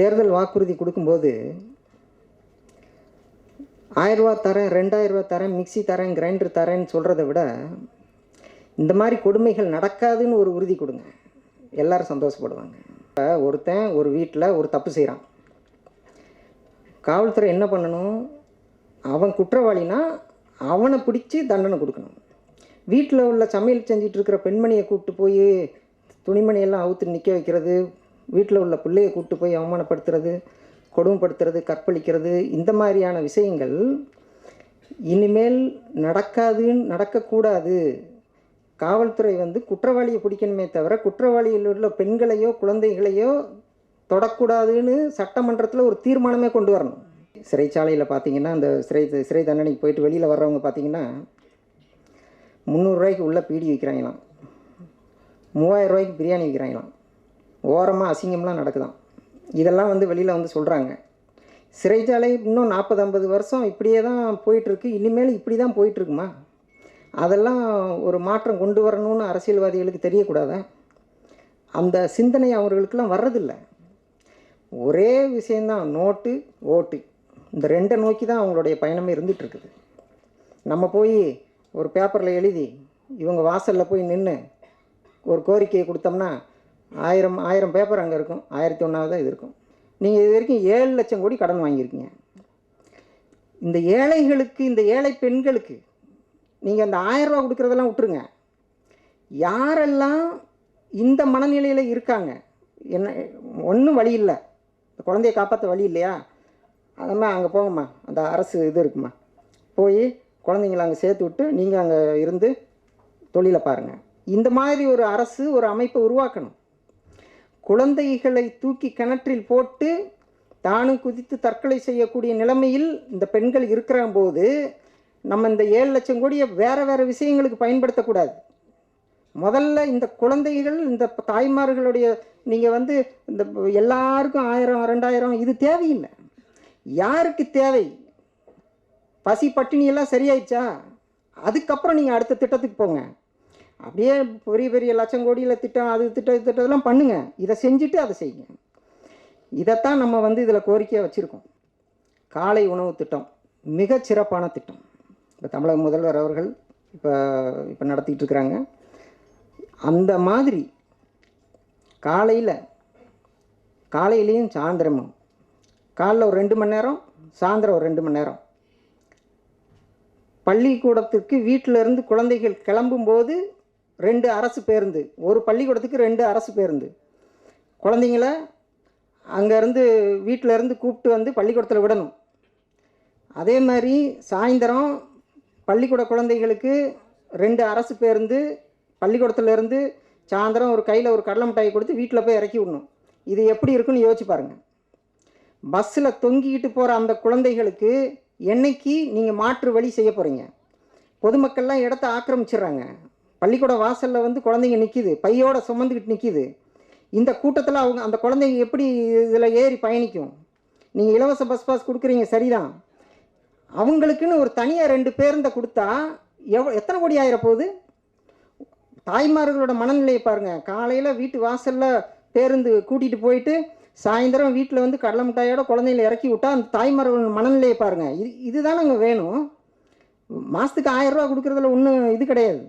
தேர்தல் வாக்குறுதி கொடுக்கும்போது ஆயிரரூவா தரேன் ரெண்டாயிரரூவா தரேன் மிக்சி தரேன் கிரைண்டர் தரேன்னு சொல்கிறத விட இந்த மாதிரி கொடுமைகள் நடக்காதுன்னு ஒரு உறுதி கொடுங்க. எல்லோரும் சந்தோஷப்படுவாங்க. இப்போ ஒருத்தன் ஒரு வீட்டில் ஒரு தப்பு செய்கிறான் காவல்துறை என்ன பண்ணணும்? அவன் குற்றவாளினா அவனை பிடிச்சி தண்டனை கொடுக்கணும். வீட்டில் உள்ள சமையல் செஞ்சிட்ருக்கிற பெண்மணியை கூப்பிட்டு போய் துணிமணியெல்லாம் அவுத்து நிற்க வைக்கிறது வீட்டில் உள்ள பிள்ளையை கூப்பிட்டு போய் அவமானப்படுத்துறது கொடுமைப்படுத்துறது கற்பழிக்கிறது இந்த மாதிரியான விஷயங்கள் இனிமேல் நடக்காதுன்னு நடக்கக்கூடாது. காவல்துறை வந்து குற்றவாளியை பிடிக்கணுமே தவிர குற்றவாளியில் உள்ள பெண்களையோ குழந்தைகளையோ தொடக்கூடாதுன்னு சட்டமன்றத்தில் ஒரு தீர்மானமே கொண்டு வரணும். சிறைச்சாலையில் பார்த்தீங்கன்னா அந்த சிறை சிறை தண்டனைக்கு போயிட்டு வெளியில் வர்றவங்க பார்த்தீங்கன்னா முந்நூறுரூவாய்க்கு உள்ள பீடி விற்கிறாங்களாம் மூவாயிரம் ரூபாய்க்கு பிரியாணி விற்கிறாங்களாம் ஓரமாக அசிங்கம்லாம் நடக்குதான். இதெல்லாம் வந்து வெளியில் வந்து சொல்கிறாங்க சிறைச்சாலை இன்னும் நாற்பது ஐம்பது வருஷம் இப்படியே தான் போயிட்டுருக்கு. இனிமேல் இப்படி தான் போயிட்டுருக்குமா? அதெல்லாம் ஒரு மாற்றம் கொண்டு வரணும்னு அரசியல்வாதிகளுக்கு தெரியக்கூடாதா? அந்த சிந்தனை அவர்களுக்கெல்லாம் வர்றதில்லை. ஒரே விஷயந்தான் நோட்டு ஓட்டு. இந்த ரெண்டை நோக்கி தான் அவங்களுடைய பயணமே இருந்துகிட்ருக்குது நம்ம போய் ஒரு பேப்பரில் எழுதி இவங்க வாசலில் போய் நின்று ஒரு கோரிக்கையை கொடுத்தோம்னா ஆயிரம் ஆயிரம் பேப்பர் அங்கே இருக்கும். ஆயிரத்தி ஒன்றாவது தான் இது இருக்கும். நீங்கள் இது வரைக்கும் ஏழு லட்சம் கோடி கடன் வாங்கியிருக்கீங்க. இந்த ஏழைகளுக்கு இந்த ஏழை பெண்களுக்கு நீங்கள் அந்த ஆயிரம் ரூபா கொடுக்குறதெல்லாம் விட்டுருங்க. யாரெல்லாம் இந்த மனநிலையில் இருக்காங்க? என்ன ஒன்றும் வழி இல்லை. இந்த குழந்தைய காப்பாற்ற வழி இல்லையா? அதம்மா அங்கே போங்கம்மா. அந்த அரசு இது இருக்குமா போய் குழந்தைங்கள அங்கே சேர்த்து விட்டு நீங்கள் அங்கே இருந்து தொழிலை பாருங்கள் இந்த மாதிரி ஒரு அரசு ஒரு அமைப்பை உருவாக்கணும். குழந்தைகளை தூக்கி கிணற்றில் போட்டு தானும் குதித்து தற்கொலை செய்யக்கூடிய நிலைமையில் இந்த பெண்கள் இருக்கிற போது நம்ம இந்த ஏழு லட்சம் கோடியை வேறு வேறு விஷயங்களுக்கு பயன்படுத்தக்கூடாது. முதல்ல இந்த குழந்தைகள் இந்த தாய்மார்களுடைய நீங்கள் வந்து இந்த எல்லாருக்கும் ஆயிரம் ரெண்டாயிரம் இது தேவையில்லை. யாருக்கு தேவை? பசி பட்டினியெல்லாம் சரியாயிடுச்சா? அதுக்கப்புறம் நீங்கள் அடுத்த திட்டத்துக்கு போங்க. அப்படியே பெரிய பெரிய லட்சம் கோடியில் திட்டம் அது திட்டம் திட்டத்தெல்லாம் பண்ணுங்கள் இதை செஞ்சுட்டு அதை செய்யுங்க. இதைத்தான் நம்ம வந்து இதில் கோரிக்கையாக வச்சுருக்கோம். காலை உணவு திட்டம் மிகச் சிறப்பான திட்டம். இப்போ தமிழக முதல்வர் அவர்கள் இப்போ இப்போ நடத்திக்கிட்டு இருக்கிறாங்க அந்த மாதிரி காலையில் காலையிலையும் சாயந்தரமும் காலைல ஒரு ரெண்டு மணி நேரம் சாயந்தரம் ஒரு ரெண்டு மணி நேரம். பள்ளிக்கூடத்திற்கு வீட்டில் இருந்து குழந்தைகள் கிளம்பும்போது ரெண்டு அரசு பேருந்து ஒரு பள்ளிக்கூடத்துக்கு ரெண்டு அரசு பேருந்து. குழந்தைங்கள அங்கேருந்து வீட்டிலேருந்து கூப்பிட்டு வந்து பள்ளிக்கூடத்தில் விடணும். அதே மாதிரி சாயந்தரம் பள்ளிக்கூட குழந்தைகளுக்கு ரெண்டு அரசு பேருந்து பள்ளிக்கூடத்துலேருந்து சாயந்தரம் ஒரு கையில் ஒரு கடலை மிட்டாயை கொடுத்து வீட்டில் போய் இறக்கி விடணும். இது எப்படி இருக்குன்னு யோசிச்சு பாருங்கள் பஸ்ஸில் தொங்கிக்கிட்டு போகிற அந்த குழந்தைகளுக்கு என்னைக்கு நீங்கள் மாற்று வழி செய்ய போகிறீங்க பொதுமக்கள்லாம் இடத்த ஆக்கிரமிச்சிடுறாங்க. பள்ளிக்கூட வாசலில் வந்து குழந்தைங்க நிற்கிது பையோட சுமந்துக்கிட்டு நிற்கிது இந்த கூட்டத்தில் அவங்க அந்த குழந்தைங்க எப்படி இதில் ஏறி பயணிக்கும்? நீங்கள் இலவச பஸ் பாஸ் கொடுக்குறீங்க சரிதான். அவங்களுக்குன்னு ஒரு தனியாக ரெண்டு பேருந்தை கொடுத்தா எவ் எத்தனை கோடி ஆயிர போகுது? தாய்மார்களோட மனநிலையை பாருங்கள் காலையில் வீட்டு வாசலில் பேருந்து கூட்டிகிட்டு போயிட்டு சாயந்தரம் வீட்டில் வந்து கடலை மிட்டாயோட குழந்தைங்கள இறக்கி விட்டால் அந்த தாய்மார்களோட மனநிலையை பாருங்கள் இது இதுதானங்க வேணும். மாதத்துக்கு ஆயிரரூவா கொடுக்குறதுல ஒன்றும் இது கிடையாது.